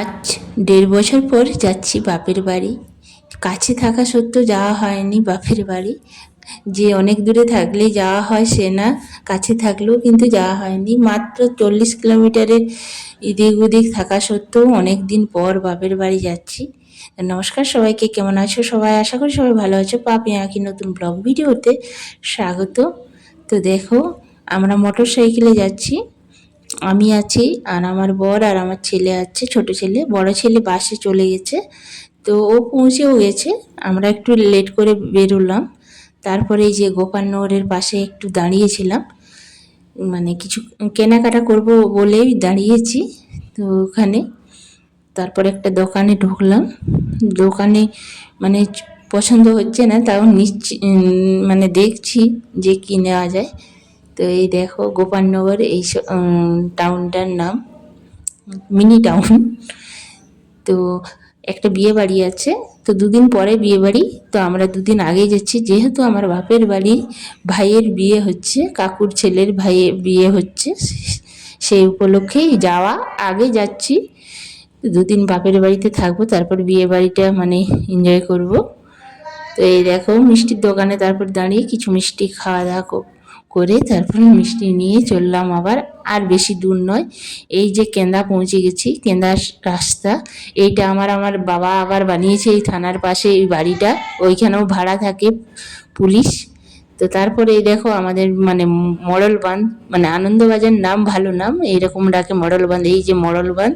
আজ দেড় বছর পর যাচ্ছি বাপের বাড়ি। কাছে থাকা সত্ত্বেও যাওয়া হয়নি বাপের বাড়ি। যে অনেক দূরে থাকলে যাওয়া হয় সে না, কাছে থাকলেও কিন্তু যাওয়া হয়নি। মাত্র চল্লিশ কিলোমিটারের এদিক ওদিক থাকা সত্ত্বেও অনেক দিন পর বাপের বাড়ি যাচ্ছি। নমস্কার সবাইকে, কেমন আছো সবাই? আশা করি সবাই ভালো আছো। পাপি আঁকি নতুন ব্লগ ভিডিওতে স্বাগত। তো দেখো, আমরা মোটর সাইকেলে যাচ্ছি। আমি আছি আর আমার বর আর আমার ছেলে আছে, ছোট ছেলে। বড় ছেলে বাসে চলে গেছে। তো ও পৌঁছেও গেছে। আমরা একটু লেট করে বেরোলাম। তারপরে যে গোপালনগরের পাশে একটু দাঁড়িয়েছিলাম। মানে কিছু কেনাকাটা করব বলেই দাঁড়িয়েছি। তো ওখানে তারপরে একটা দোকানে ঢুকলাম। দোকানে মানে পছন্দ হচ্ছে না, তাও নিচ্ছি মানে দেখছি যে কি নেওয়া যায়। তো এই দেখো গোপালনগর এই টাউনটার নাম মিনি টাউন তো একটা বিয়ে বাড়ি আছে, তো দুদিন পরে বিয়ে বাড়ি তো আমরা দুদিন আগে যাচ্ছি। যেহেতু আমার বাপের বাড়ি, ভাইয়ের বিয়ে হচ্ছে, কাকুর ছেলের ভাইয়ের বিয়ে হচ্ছে, সেই উপলক্ষেই যাওয়া। আগে যাচ্ছি দুদিন বাপের বাড়িতে থাকব, তারপর বিয়ে বাড়িটা মানে এনজয় করব। তো এই দেখো, মিষ্টির দোকানে তারপর দাঁড়িয়ে কিছু মিষ্টি খাওয়া দাওয়া করে তারপর মিষ্টি নিয়ে চললাম আবার। আর বেশি দূর নয়, এই যে কেন্দা পৌঁছে গেছি কেন্দার রাস্তা, এইটা আমার আমার বাবা আবার বানিয়েছে এই থানার পাশে এই বাড়িটা, ওইখানেও ভাড়া থাকে পুলিশ। তো তারপরে এই দেখো আমাদের মানে মডল বাঁধ মানে আনন্দবাজার নাম ভালো নাম, এইরকম ডাকে মডল বাঁধ, এই যে মডল বাঁধ।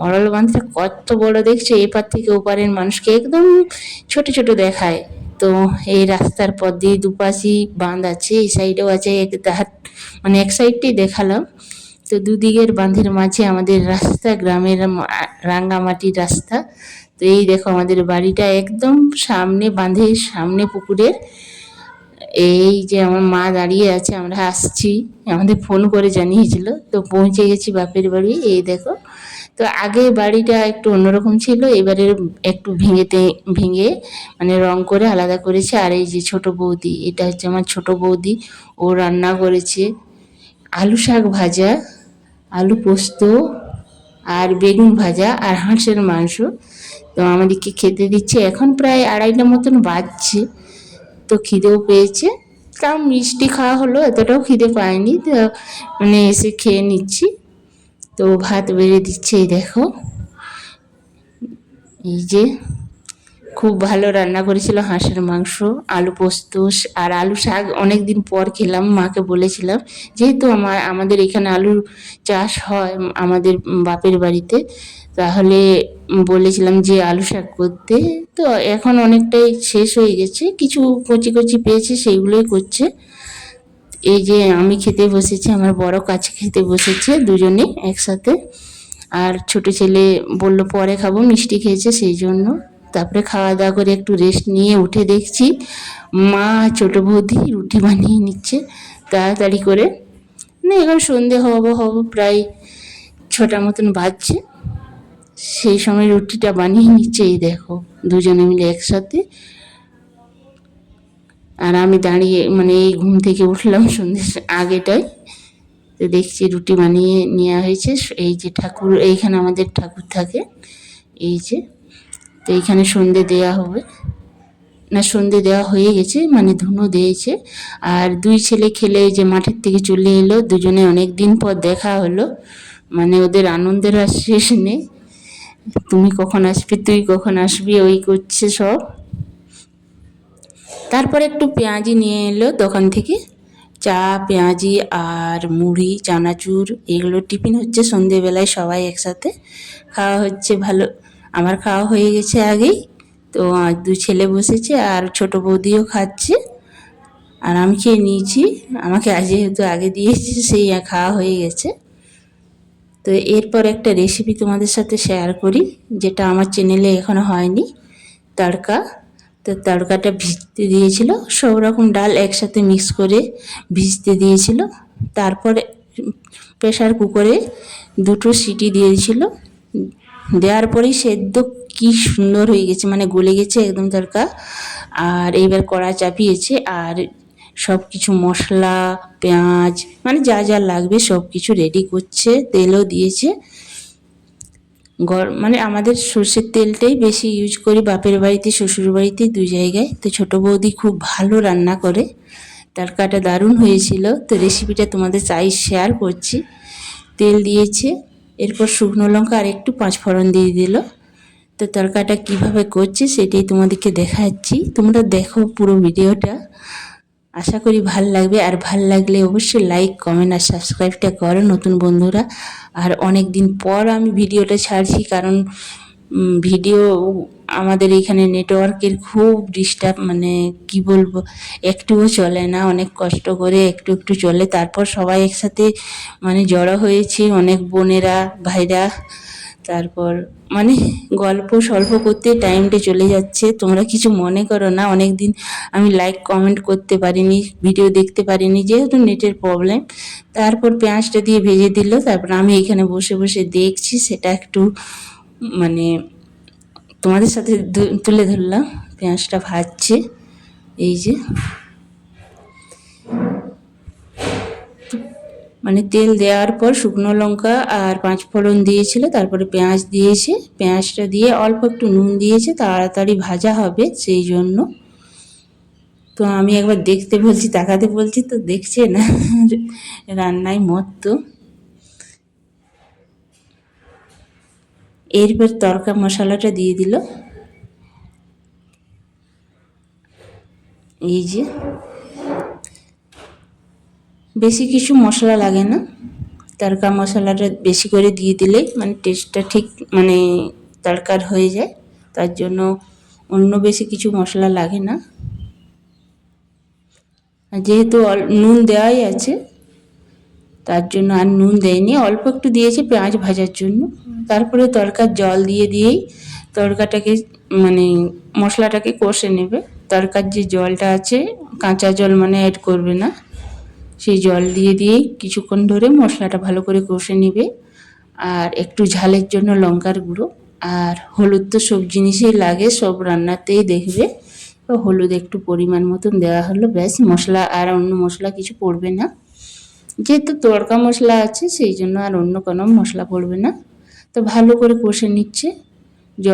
মডল বাঁধটা কত বড় দেখছে, এপার থেকে ওপারের মানুষকে একদম ছোট ছোট দেখায়। তো এই রাস্তার পথ দিয়ে দুপাশই বাঁধ আছে, এই সাইডেও আছে, এক ধার মানে এক সাইডটাই দেখালাম। তো দুদিকের বাঁধের মাঝে আমাদের রাস্তা, গ্রামের রাঙ্গামাটির রাস্তা। তো এই দেখো আমাদের বাড়িটা একদম সামনে বাঁধের সামনে পুকুরের। এই যে আমার মা দাঁড়িয়ে আছে, আমরা আসছি। আমাদের ফোন করে জানিয়েছিল, তো পৌঁছে গেছি বাপের বাড়ি। এই দেখো তো আগে বাড়িটা একটু অন্যরকম ছিল এবারে একটু ভেঙেতে, ভেঙে মানে রং করে আলাদা করেছে। আর এই যে ছোট বৌদি, এটা হচ্ছে আমার ছোট বৌদি, ও রান্না করেছে আলু শাক ভাজা, আলু পোস্ত আর বেগুন ভাজা আর হাঁসের মাংস। তো আমাদেরকে খেতে দিচ্ছে। এখন প্রায় আড়াইটা মতন বাজছে, তো খিদেও পেয়েছে। তাও মিষ্টি খাওয়া হলো, এতটাও খিদে পায়নি, তো মানে এসে খেয়ে নিচ্ছি। তো ভাত বেড়ে দিচ্ছে দেখো। এই যে খুব ভালো রান্না করেছিল হাঁসের মাংস, আলু পোস্ত আর আলু শাক অনেক দিন পর খেলাম, মাকে বলেছিলাম, যেহেতু আমার, আমাদের এখানে আলুর চাষ হয় আমাদের বাপের বাড়িতে, তাহলে বলেছিলাম যে আলু শাক করতে। তো এখন অনেকটাই শেষ হয়ে গেছে, কিছু কচি কচি পেয়েছে, সেইগুলোই করছে। এই যে আমি খেতে বসেছি, আমার বড় কাছে খেতে বসেছে দুজনে একসাথে। আর ছোট ছেলে বলল, পরে খাব, মিষ্টি খেয়েছে সেই জন্য। তারপরে খাওয়া দাওয়া করে একটু রেস্ট নিয়ে উঠে দেখছি, মা ছোট বৌদি রুটি বানিয়ে নিচ্ছে তাড়াতাড়ি করে। না এখন সন্ধে হব হব প্রায় ছটা মতন বাজছে। সেই সময় রুটিটা বানিয়ে নিচ্ছে, এই দেখো, দুজনে মিলে একসাথে। আর আমি দাঁড়িয়ে মানে এই ঘুম থেকে উঠলাম সন্ধ্যে আগেটাই তো দেখছি রুটি বানিয়ে নেওয়া হয়েছে। এই যে ঠাকুর, এইখানে আমাদের ঠাকুর থাকে। এই যে, তো এইখানে সন্ধে দেওয়া হবে। না, সন্ধে দেওয়া হয়ে গেছে মানে ধুনো দিয়েছে। আর দুই ছেলে খেলে যে মাঠের থেকে চলে এলো, দুজনে অনেক দিন পর দেখা হলো। মানে ওদের আনন্দের আর শেষ নেই। তুমি কখন আসবি, তুই কখন আসবি, ওই করছে সব। তারপর একটু পেঁয়াজি নিয়ে এলো দোকান থেকে। চা, পেঁয়াজি আর মুড়ি, চানাচুর, এগুলো টিফিন হচ্ছে সন্ধেবেলায় সবাই একসাথে। খাওয়া হচ্ছে ভালো। আমার খাওয়া হয়ে গেছে আগেই। তো দু ছেলে বসেছে আর ছোট বৌদিও খাচ্ছে। আর আমি খেয়ে নিয়েছি। আমাকে আজ যেহেতু আগে দিয়েছে, সেই খাওয়া হয়ে গেছে। তো এরপর একটা রেসিপি তোমাদের সাথে শেয়ার করি, যেটা আমার চ্যানেলে এখনও হয়নি। তড়কা। তো তড়কাটা ভিজতে দিয়েছিল। সব রকম ডাল একসাথে মিক্স করে ভিজতে দিয়েছিল। তারপরে প্রেশার কুকারে দুটো সিটি দিয়েছিল। দেওয়ার পরেই সেদ্ধ কি সুন্দর হয়ে গেছে মানে গলে গেছে একদম তড়কা আর এইবার কড়া চাপিয়েছে আর সব কিছু মশলা, পেঁয়াজ মানে যা যা লাগবে সব কিছু রেডি করছে, তেলও দিয়েছে। গর- মানে আমাদের সর্ষের তেলটাই বেশি ইউজ করি, বাপের বাড়িতে, শ্বশুর বাড়িতে দুই জায়গায়। তো ছোটো বৌদি খুব ভালো রান্না করে। তরকাটা দারুণ হয়েছিল। তো রেসিপিটা তোমাদের চাই শেয়ার করছি। তেল দিয়েছে, এরপর শুকনো লঙ্কা আর একটু পাঁচফোড়ন দিয়ে দিল। তো তরকাটা কীভাবে করছে সেটাই তোমাদেরকে দেখাচ্ছি। তোমরা দেখো পুরো ভিডিওটা আশা করি ভালো লাগবে। আর ভালো লাগলে অবশ্যই লাইক কমেন্ট আর সাবস্ক্রাইবটা করো নতুন বন্ধুরা। আর অনেক দিন পর আমি ভিডিওটা ছাড়ছি কারণ ভিডিও আমাদের এখানে নেটওয়ার্কের খুব ডিস্টার্ব মানে কি বলব, একটুও চলে না। অনেক কষ্ট করে একটু একটু চলে। তারপর সবাই একসাথে মানে জড়ো হয়েছি। অনেক বোনেরা, ভাইরা তারপর মানে গল্প সল্প করতে টাইমটা চলে যাচ্ছে। তোমরা কিছু মনে করো না অনেক দিন আমি লাইক কমেন্ট করতে পারিনি ভিডিও দেখতে পারিনি, যেহেতু নেটের প্রবলেম তারপর পেঁয়াজটা দিয়ে ভেজে দিল, তারপর আমি এখানে বসে বসে দেখছি, সেটা একটু মানে তোমাদের সাথে তুলে ধরলাম। পেঁয়াজটা ভাজছে, এই যে। মানে তেল দেওয়ার পর শুকনো লঙ্কা আর পাঁচ ফোড়ন দিয়েছিল, তারপরে পেঁয়াজ দিয়েছে। পেঁয়াজটা দিয়ে অল্প একটু নুন দিয়েছে, তাড়াতাড়ি ভাজা হবে সেই জন্য। তো আমি একবার দেখতে বলছি, তাকাতে বলছি, তো দেখছে না। রান্নায় মত্ত। এরপর তরকা মশলাটা দিয়ে দিল। এই যে বেশি কিছু মশলা লাগে না। তড়কা মশলাটা বেশি করে দিয়ে দিলেই মানে টেস্টটা ঠিক মানে তড়কার হয়ে যায়। তার জন্য অন্য বেশি কিছু মশলা লাগে না। যেহেতু নুন দেওয়াই আছে, তার জন্য আর নুন দেয়নি। অল্প একটু দিয়েছে পেঁয়াজ ভাজার জন্য। তারপরে তরকার জল দিয়ে দিয়েই তরকাটাকে মানে মশলাটাকে কষে নেবে। তরকার যে জলটা আছে, কাঁচা জল মানে অ্যাড করবে না। সেই জল দিয়ে দিয়েই কিছুক্ষণ ধরে মশলাটা ভালো করে কষে নেবে। আর একটু ঝালের জন্য লঙ্কার গুঁড়ো আর হলুদ তো সব জিনিসেই লাগে, সব রান্নাতেই দেখবে। তো হলুদ একটু পরিমাণ মতন দেওয়া হলো, ব্যাস। মশলা আর অন্য মশলা কিছু পড়বে না। যেহেতু তড়কা মশলা আছে, সেই জন্য আর অন্য কোনো মশলা পড়বে না। তো ভালো করে কষে নিচ্ছে। জ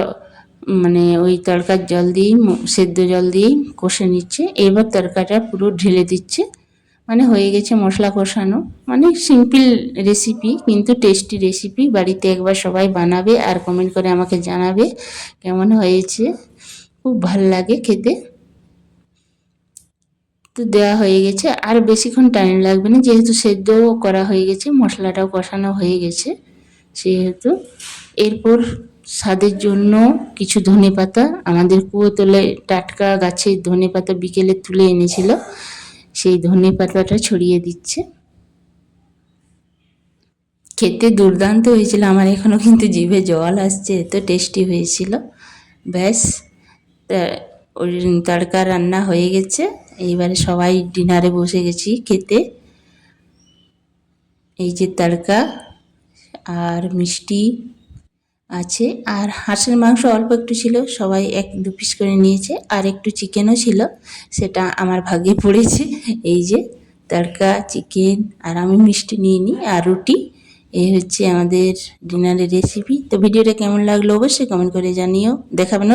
মানে ওই তড়কার জল দিয়েই, সেদ্ধ জল দিয়েই কষে নিচ্ছে। এবার তড়কাটা পুরো ঢেলে দিচ্ছে। মানে হয়ে গেছে মশলা কষানো। মানে সিম্পল রেসিপি কিন্তু টেস্টি রেসিপি বাড়িতে একবার সবাই বানাবে আর কমেন্ট করে আমাকে জানাবে কেমন হয়েছে। খুব ভালো লাগে খেতে। তো দেওয়া হয়ে গেছে। আর বেশিক্ষণ টাইম লাগবে না, যেহেতু সেদ্ধও করা হয়ে গেছে, মশলাটাও কষানো হয়ে গেছে সেহেতু। এরপর স্বাদের জন্য কিছু ধনে পাতা আমাদের কুয়োতলে টাটকা গাছের ধনে পাতা বিকেলে তুলে এনেছিল। সেই ধনে পাতাটা ছড়িয়ে দিচ্ছে। খেতে দুর্দান্ত হয়েছিল, আমার এখনও কিন্তু জিভে জল আসছে এত টেস্টি হয়েছিল। ব্যাস ওই তড়কা রান্না হয়ে গেছে, এইবারে সবাই ডিনারে বসে গেছি খেতে। এই যে তড়কা আর মিষ্টি আছে। আর হাঁসের মাংস অল্প একটু ছিল, সবাই এক দু পিস করে নিয়েছে। আর একটু চিকেনও ছিল, সেটা আমার ভাগে পড়েছে। এই যে তড়কা চিকেন আর আমি মিষ্টি নিয়ে নিই, আর রুটি। এই হচ্ছে আমাদের ডিনারের রেসিপি তো ভিডিওটা কেমন লাগল অবশ্যই কমেন্ট করে জানিও। দেখাবেন